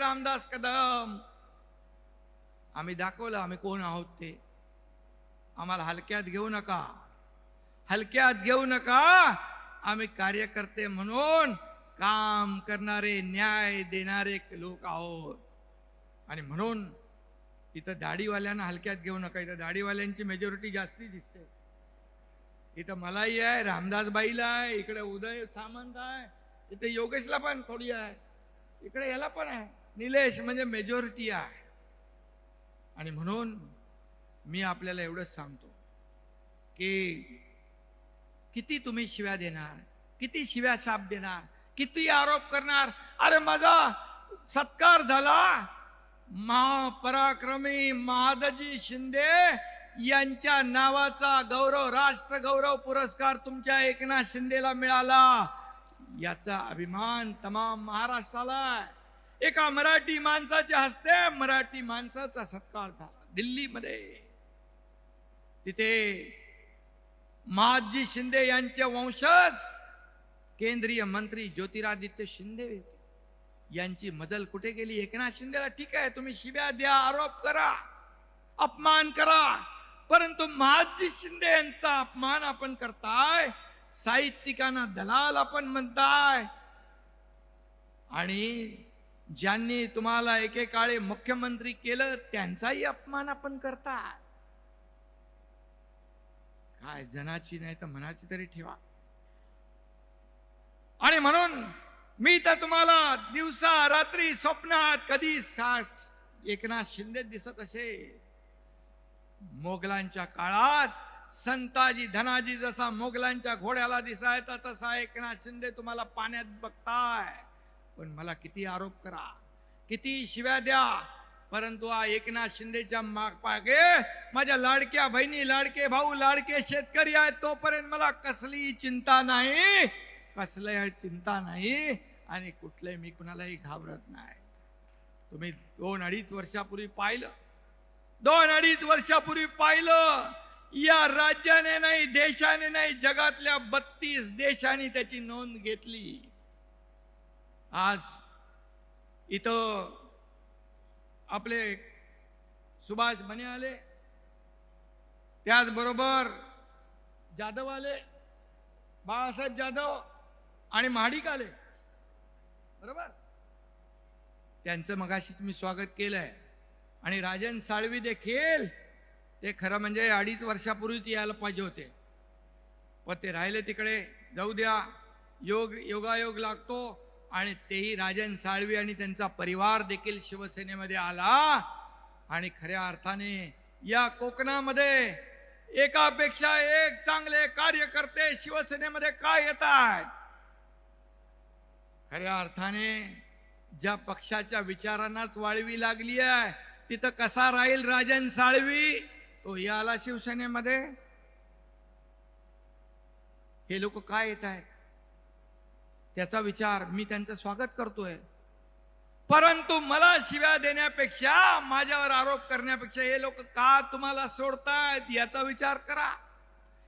रामदास कदम. आम्ही दाखवलं आम्ही कोण आहोत ते. आम्हाला हलक्यात घेऊ नका. हलक्यात घेऊ नका. आम्ही कार्यकर्ते म्हणून काम करणारे न्याय देणारे लोक आहोत. आणि म्हणून इथं दाढीवाल्यांना हलक्यात घेऊ नका. इथं दाढीवाल्यांची मेजॉरिटी जास्ती दिसते. इथं मलाही आहे रामदासबाईला आहे इकडे उदय सामंत आहे इथे योगेशला पण थोडी आहे इकडे याला पण आहे. निलेश म्हणजे मेजॉरिटी आहे. आणि म्हणून मी आपल्याला एवढंच सांगतो की किती तुम्ही शिव्या देणार किती शिव्या शाप देणार किती आरोप करणार? अरे माझा सत्कार झाला. महापराक्रमी महादजी शिंदे यांच्या नावाचा गौरव राष्ट्र गौरव पुरस्कार तुमच्या एकनाथ शिंदेला मिळाला. याचा अभिमान तमाम महाराष्ट्राला आहे. एका मराठी माणसाच्या हस्ते मराठी माणसाचा सत्कार झाला. दिल्लीमध्ये. तिथे महादजी शिंदे यांचे वंशज केंद्रीय मंत्री ज्योतिरादित्य शिंदे यांची मजल कुठे गेली? एकनाथ शिंदेला ठीक आहे तुम्ही शिव्या द्या आरोप करा अपमान करा. परंतु महादजी शिंदे यांचा अपमान आपण करताय साहित्यिकांना दलाल आपण म्हणताय. आणि ज्यांनी तुम्हाला एकेकाळी मुख्यमंत्री केलं त्यांचाही अपमान आपण करताय काय जनाची नाही तर मनाची तरी ठेवा. आणि म्हणून मी तर तुम्हाला दिवसा रात्री स्वप्नात कधी सा एकनाथ शिंदे दिसत असे मोगलांच्या काळात संताजी धनाजी जसा मोगलांच्या घोड्याला दिसायचा तसा एकनाथ शिंदे तुम्हाला पाण्यात बघताय. पण मला किती आरोप करा किती शिव्या द्या. परंतु हा एकनाथ शिंदेच्या माग पागे माझ्या लाडक्या बहिणी लाडके भाऊ लाडके शेतकरी आहेत तोपर्यंत मला कसलीही चिंता नाही कसलंही चिंता नाही आणि कुठले मी कुणालाही घाबरत नाही. तुम्ही दोन अडीच वर्षापूर्वी पाहिलं दोन अडीच वर्षापूर्वी पाहिलं या राज्याने नाही देशाने नाही जगातल्या बत्तीस देशांनी त्याची नोंद घेतली. आज इथं आपले सुभाष बने आले त्याचबरोबर जाधव आले बाळासाहेब जाधव आणि महाडिक आले बरोबर? त्यांचं मगाशीच मी स्वागत केलंय. आणि राजन साळवी देखील ते खरं म्हणजे अडीच वर्षापूर्वीच यायला पाहिजे होते. पण ते राहिले तिकडे जाऊ द्या योग योगायोग लागतो. आणि तेही राजन साळवी आणि त्यांचा परिवार देखील शिवसेनेमध्ये आला. आणि खऱ्या अर्थाने या कोकणामध्ये एकापेक्षा एक चांगले कार्यकर्ते शिवसेनेमध्ये काय येत आहेत? खऱ्या अर्थाने ज्या पक्षाच्या विचारांनाच वाळवी लागली आहे तिथं कसा राहील राजन साळवी? तो याला शिवसेनेमध्ये. हे लोक काय येत आहेत? त्याचा विचार मी त्यांचं स्वागत करतोय. परंतु मला शिव्या देण्यापेक्षा माझ्यावर आरोप करण्यापेक्षा हे लोक का तुम्हाला सोडतायत याचा विचार करा.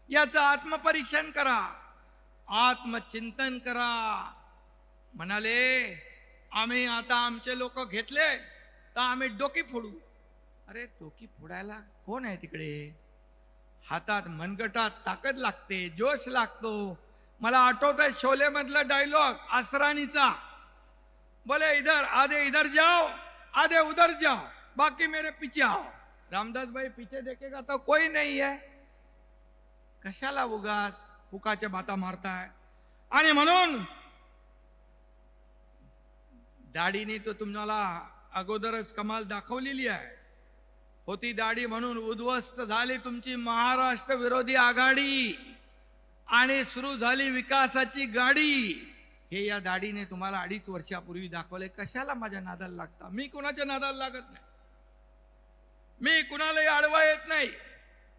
याचं आत्मपरीक्षण करा. आत्मचिंतन करा. म्हणाले आम्ही आता आमचे लोक घेतले तर आम्ही डोकी फोडू. अरे डोकी फोडायला कोण आहे तिकडे? हातात मनगटात ताकद लागते जोश लागतो. मला आठवत आहे डायलॉग आसरानीचा. बोले इधर आधे इधर जाओ आधे उधर जाओ बाकी मेरे पीछे आओ. रामदास भाई पीछे देखेगा तो कोई नहीं है। कशाला उगास हुकाच्या बाता मारताय? आणि म्हणून दाढीने तो तुम्हाला अगोदरच कमाल दाखवलेली आहे. होती दाढी म्हणून उद्ध्वस्त झाली तुमची महाराष्ट्र विरोधी आघाडी. आणि सुरू झाली विकासाची गाडी. हे या दाढीने तुम्हाला अडीच वर्षापूर्वी दाखवले कशाला माझ्या नादाला लागता? मी कुणाच्या नादाला लागत नाही? मी कुणालाही आडवा येत नाही.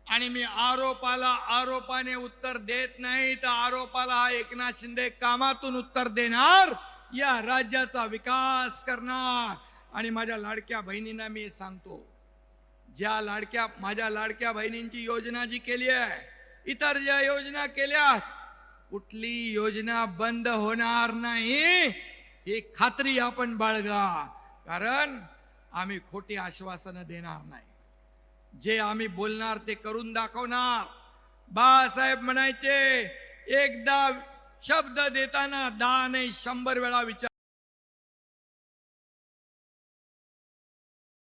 आणि मी आरोपाला आरोपाने उत्तर देत नाही. तर आरोपाला हा एकनाथ शिंदे कामातून उत्तर देणार. या राज्याचा विकास करणार. आणि माझ्या लाडक्या बहिणींना मी सांगतो ज्या लाडक्या माझ्या लाडक्या बहिणींची योजना जी केली आहे इतर ज्या योजना केल्या कुठली योजना बंद होणार नाही ही खात्री आपण बाळगा. कारण आम्ही खोटी आश्वासनं देणार नाही. जे आम्ही बोलणार ते करून दाखवणार. बाळासाहेब म्हणायचे एकदा शब्द देताना दहा नाही शंभर वेळा विचार